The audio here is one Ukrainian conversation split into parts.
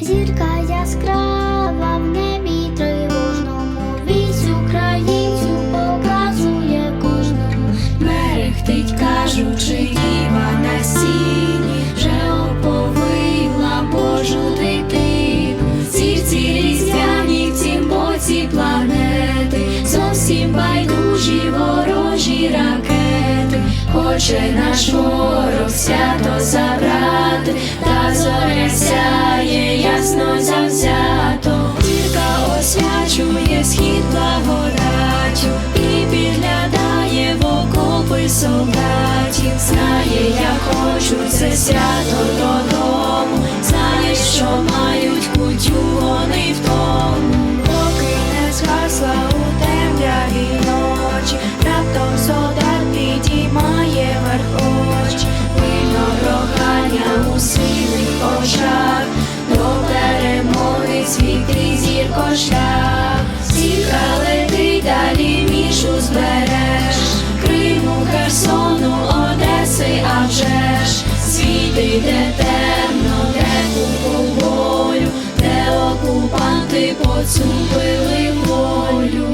Зірка яскрава в небі тривожному. Вісь українцю показує кожному, мерехтить, кажучи, діва на сіні, вже оповила Божу дитину. Зірці різдвяні в цім боці планети, зовсім байдужі ворожі ракети, хоче наш ворог свято забрати, та зоряся ясно завзято, Зірка освячує схід благодаттю і підглядає в окопи солдатів. Знає, я хочу це свято додому, знає, що мають зірко шлях, зірка летить далі між узбереж, Криму, Херсону, Одеси, а вже ж. Світи, де темно, де купол болю, де окупанти поцупили волю.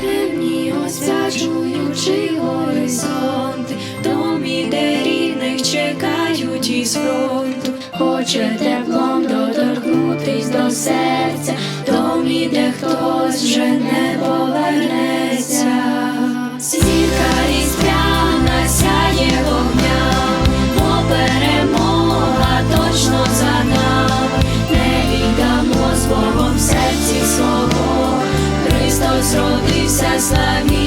Темні освячуючи горизонти, в домі, де рідних чекають із фронту, хоче теплом до Jesus, like you.